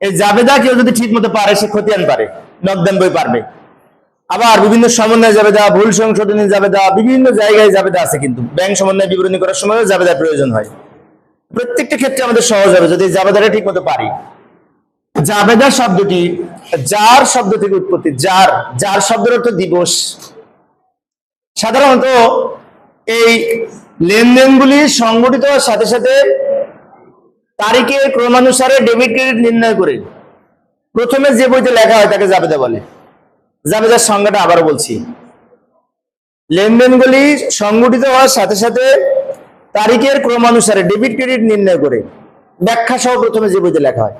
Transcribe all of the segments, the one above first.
এই জাবেদা কেউ যদি ঠিক মতো পারে, সে খতিয়ান পারে নকদান বই পারবে। আবার বিভিন্ন সমন্বয় যাবে জাবেদা ভুল সংশোধনী জাবেদা বিভিন্ন জায়গায় জাবেদা আছে কিন্তু। ব্যাংক সমন্বয় বিবরণী করার সময় জাবেদার প্রয়োজন হয়। প্রত্যেকটা ক্ষেত্রে আমাদের সহজ হবে, যদি জাবেদাটা ঠিক মতো পারি। জাবেদা শব্দটি, যার শব্দ থেকে উৎপত্তি, যার যার শব্দের অর্থ দিবস। সাধারণত এই লেনদেনগুলি সংগঠিত হওয়ার সাথে সাথে তারিখের ক্রমানুসারে ডেবিট ক্রেডিট নির্ণয় করে। প্রথমে যে বইতে লেখা হয় তাকে জাবেদা বলে। জাবেদার সংজ্ঞাটা আবার বলছি। লেনদেনগুলি সংগঠিত হওয়ার সাথে সাথে তারিখের ক্রমানুসারে ডেবিট ক্রেডিট নির্ণয় করে। ব্যাখ্যা সহ প্রথমে যে বইতে লেখা হয়।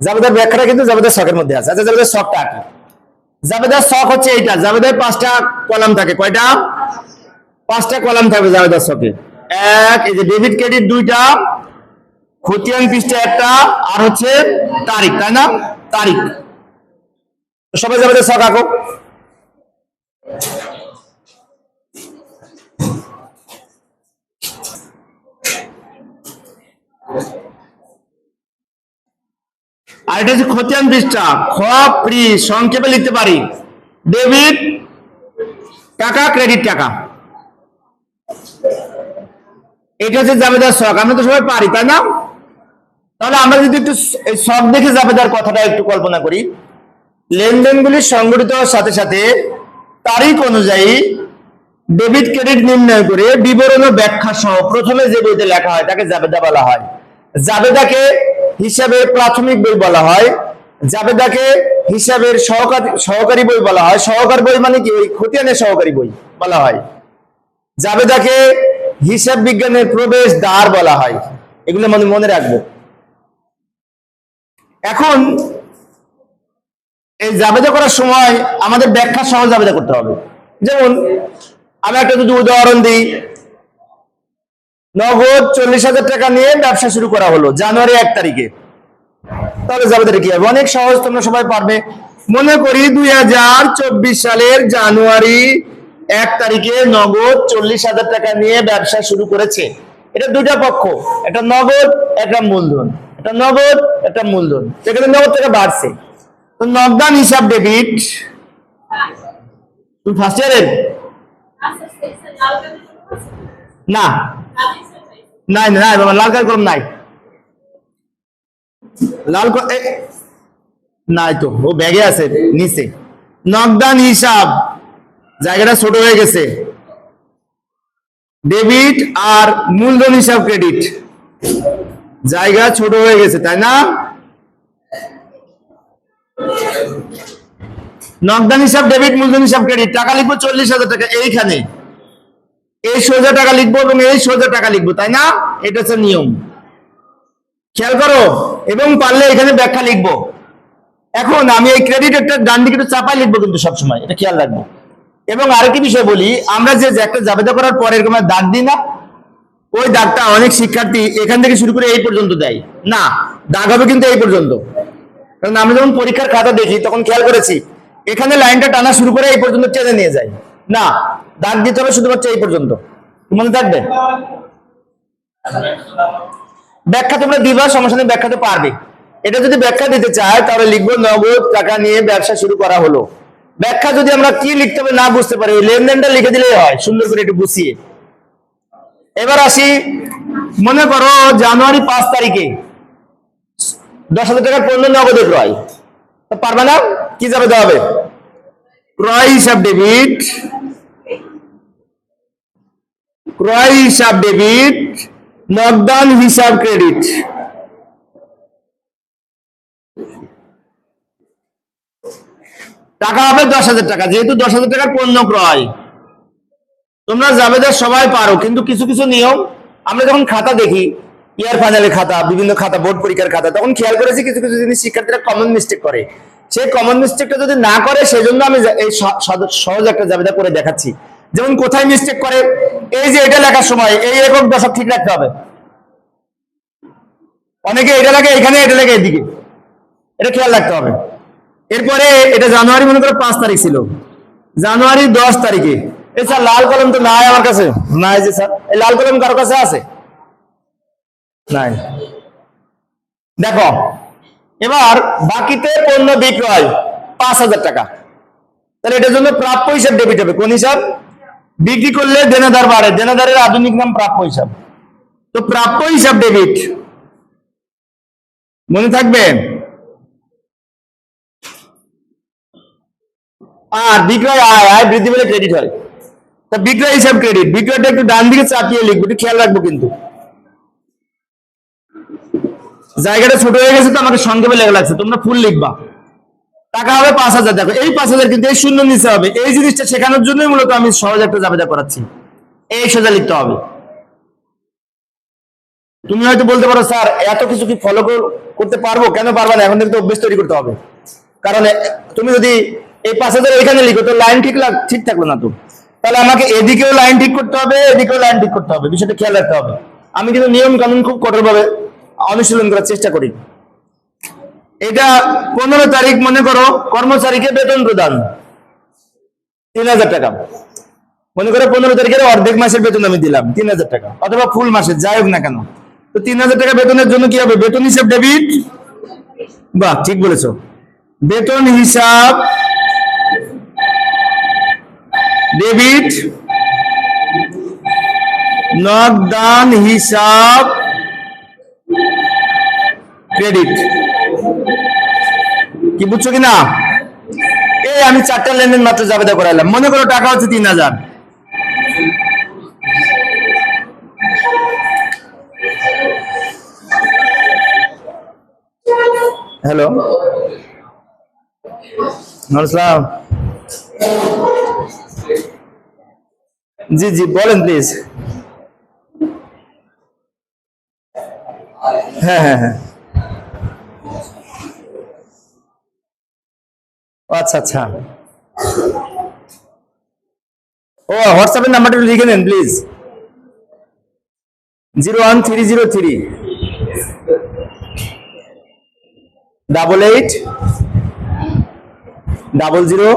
জাবেদার ব্যাখ্যাটা কিন্তু জাবেদার শখের মধ্যে আছে। আচ্ছা জাবেদার শখটা কি? জাবেদার শখ হচ্ছে এইটা জাবেদার পাঁচটা কলাম থাকে। কয়টা? পাঁচটা কলাম থাকবে জাবেদার শখে। এক, এই যে ডেবিট ক্রেডিট দুইটা খতিয়ান পৃষ্ঠা একটা, আর হচ্ছে তারিখ, তাই না? তারিখ। সবাই শখ আঁকো। আর এটা হচ্ছে খতিয়ান পৃষ্ঠা। খ ফ্রি সংক্ষেপে লিখতে পারি। ডেবিট, টাকা, ক্রেডিট, টাকা। এটা হচ্ছে জাবেদার শখ আমরা তো সবাই পারি, তাই না? তাহলে আমরা যদি একটু শখ দেখে জাবেদার কথাটা একটু কল্পনা করি। লেনদেনগুলি সংগঠিত হওয়ার সাথে সাথে তারিখ অনুযায়ী ডেবিট ক্রেডিট নির্ণয় করে বিবরণ ও ব্যাখ্যা সহ প্রথমে যে বইতে লেখা হয় তাকে জাবেদা বলা হয়। জাবেদাকে হিসাবে প্রাথমিক বই বলা হয়। জাবেদাকে হিসাবের সহকারী সহকারী বই বলা হয়। সহকার বই মানে কি? ওই খতিয়ানের সহকারী বই বলা হয়। জাবেদাকে হিসাব বিজ্ঞানের প্রবেশ দ্বার বলা হয়। এগুলো মানে মনে রাখব। এখন এই জাবেদা করার সময় আমাদের ব্যাখ্যা সহ জাবেদা করতে হবে। যেমন, আমি একটা যদি উদাহরণ দিই, নগদ চল্লিশ হাজার টাকা নিয়ে ব্যবসা শুরু করা হলো জানুয়ারি এক তারিখে। তাহলে জাবেদাটা কি হবে? অনেক সহজ, তোমরা সবাই পারবে। মনে করি দুই হাজার চব্বিশ সালের জানুয়ারি এক তারিখে নগদ চল্লিশ হাজার টাকা নিয়ে ব্যবসা শুরু করেছে। এটা দুইটা পক্ষ, একটা নগদ, একটা মূলধন। একটা নগদ, একটা মূলধন। সেখানে নগদ টাকা বাড়ছে। তো নগদান হিসাব ডেবিট তুমি ফার্স্ট ইয়ারের না। নাই নাই বাবা, লাল কাল কলম নাই। লাল নাই তো, ও ব্যাগে আছে, নিচে। নকদান হিসাব, জায়গাটা ছোট হয়ে গেছে। ডেবিট আর মূলধন হিসাব ক্রেডিট জায়গা ছোট হয়ে গেছে, তাই না? নকদান হিসাব, ডেবিট, মূলধন হিসাব, ক্রেডিট। টাকা লিখব চল্লিশ হাজার টাকা, এইখানে। এই সোজা টাকা লিখব এবং এই সোজা টাকা লিখব, তাই না? এটা হচ্ছে নিয়ম। খেয়াল করো, এবং পারলে এখানে ব্যাখ্যা লিখব। এখন আমি এই ক্রেডিটেরটা ডান দিকে একটু চাপাই লিখব কিন্তু সবসময়, এটা খেয়াল রাখব। এবং আরেকটি বিষয় বলি, আমরা যে একটা জাবেদা করার পরে এরকম দাগ দিই না ওই দাগটা অনেক শিক্ষার্থী এখান থেকে শুরু করে এই পর্যন্ত দেয়। না, দাগ হবে কিন্তু এই পর্যন্ত। কারণ আমরা যখন পরীক্ষার খাতা দেখি, তখন খেয়াল করেছি, এখানে লাইনটা টানা শুরু করে এই পর্যন্ত টেনে নিয়ে যায়। না, দাগ দিতে হবে শুধুমাত্র এই পর্যন্ত। মনে থাকবে? ব্যাখ্যা তোমরা দিবা সমস্যা নেই ব্যাখ্যা তো পারবে। এটা যদি ব্যাখ্যা দিতে চায়, তাহলে লিখব নগদ টাকা নিয়ে ব্যবসা শুরু করা হলো। ব্যাখ্যা যদি আমরা কি লিখতে হবে না বুঝতে পারি লেনদেনটা লিখে দিলেই হয়, সুন্দর করে একটু গুছিয়ে। এবার আসি, মনে করো জানুয়ারি পাঁচ তারিখে। দশ হাজার টাকার পণ্য নগদে ক্রয়। পারবে না? কি যাবে দেওয়া হবে ক্রয় হিসাব ডেবিট। ক্রয় হিসাব ডেবিট। নগদান হিসাব ক্রেডিট। টাকা হবে দশ হাজার টাকা, যেহেতু দশ হাজার টাকার পণ্য ক্রয়। তোমরা জাবেদার সবাই পারো, কিন্তু কিছু কিছু নিয়ম, আমরা যখন খাতা দেখি ইয়ার ফাইনালের খাতা, বিভিন্ন খাতা বোর্ড পরীক্ষার খাতা, তখন খেয়াল করেছি কিছু কিছু জিনিস শিক্ষার্থীরা কমন মিস্টেক করে। সেই কমন মিস্টেকটা যদি না করে, সেজন্য আমি এই সহজ একটা জাবেদা করে দেখাচ্ছি। যেমন কোথায় মিস্টেক করে? এই যে এটা লেখার সময়, এই একক দশক ঠিক রাখতে হবে। অনেকে এটা লাগে এখানে এটা লাগে এদিকে। এটা খেয়াল রাখতে হবে। এরপরে এটা জানুয়ারি, মনে করো পাঁচ তারিখ ছিল। জানুয়ারি দশ তারিখে এ স্যার লাল কলম তো নাই আমার কাছে। নাই যে স্যার। এই লাল কলম কারও কাছে আছে? নাই। দেখো এবার বাকিতে পণ্য বিক্রয় পাঁচ হাজার টাকা। তাহলে এটার জন্য প্রাপ্য হিসাব ডেবিট হবে। কোন হিসাব? বিক্রি করলে দেনাদার বাড়ে। দেনাদারের আধুনিক নাম প্রাপ্য হিসাব। তো প্রাপ্য হিসাব ডেবিট মনে থাকবে? আর বিক্রয় আয় আয় বৃদ্ধি পেলে ক্রেডিট হয়। তা বিক্রয় হিসাব ক্রেডিট বিক্রয়টা একটু ডান দিকে চাপিয়ে লিখব, একটু খেয়াল রাখব কিন্তু। জায়গাটা ছোট হয়ে গেছে তো আমাকে সংক্ষেপে লেখা লাগছে, তোমরা ফুল লিখবা। টাকা হবে পাঁচ হাজার, দেখো, এই পাঁচ হাজার কিন্তু এই শূন্য নিচে হবে। এই জিনিসটা শেখানোর জন্যই মূলত আমি সহজ একটা জাবেদা করাচ্ছি। এই সোজা লিখতে হবে। তুমি হয়তো বলতে পারো, স্যার, এত কিছু কি ফলো করতে পারব? কেন পারবা না? এখন থেকে তো অভ্যেস তৈরি করতে হবে। কারণ তুমি যদি এই পাঁচ হাজার এখানে লিখো, তো লাইন ঠিক ঠিক থাকল না তো। তাহলে আমাকে এদিকেও লাইন ঠিক করতে হবে, এদিকেও লাইন ঠিক করতে হবে। বিষয়টা খেয়াল রাখতে হবে। আমি কিন্তু নিয়ম কানুন খুব কঠোরভাবে অনুশীলন করার চেষ্টা করি। এটা পনেরো তারিখ, মনে করো, কর্মচারীকে বেতন প্রদান। তিন হাজার টাকা। মনে করো পনেরো তারিখের অর্ধেক মাসের বেতন আমি দিলাম, তিন হাজার টাকা। অথবা ফুল মাসের যাই হোক না কেন। তো তিন হাজার টাকা বেতনের জন্য কি হবে? বেতন হিসাব ডেবিট বাহ, ঠিক বলেছ। বেতন হিসাব ডেবিট নগদান হিসাব, ক্রেডিট। কি বুঝছ কি না এই আমি চারটা লেনদেন মাত্র জাবেদা করাইলাম। মনে করো টাকা হচ্ছে তিন হাজার। হ্যালো। নমস্কার জি জি, বলেন প্লিজ হ্যাঁ হ্যাঁ হ্যাঁ। আচ্ছা আচ্ছা। ও হোয়াটসঅ্যাপের নাম্বারটা লিখে নেন please zero one three zero three. Double eight. Double zero.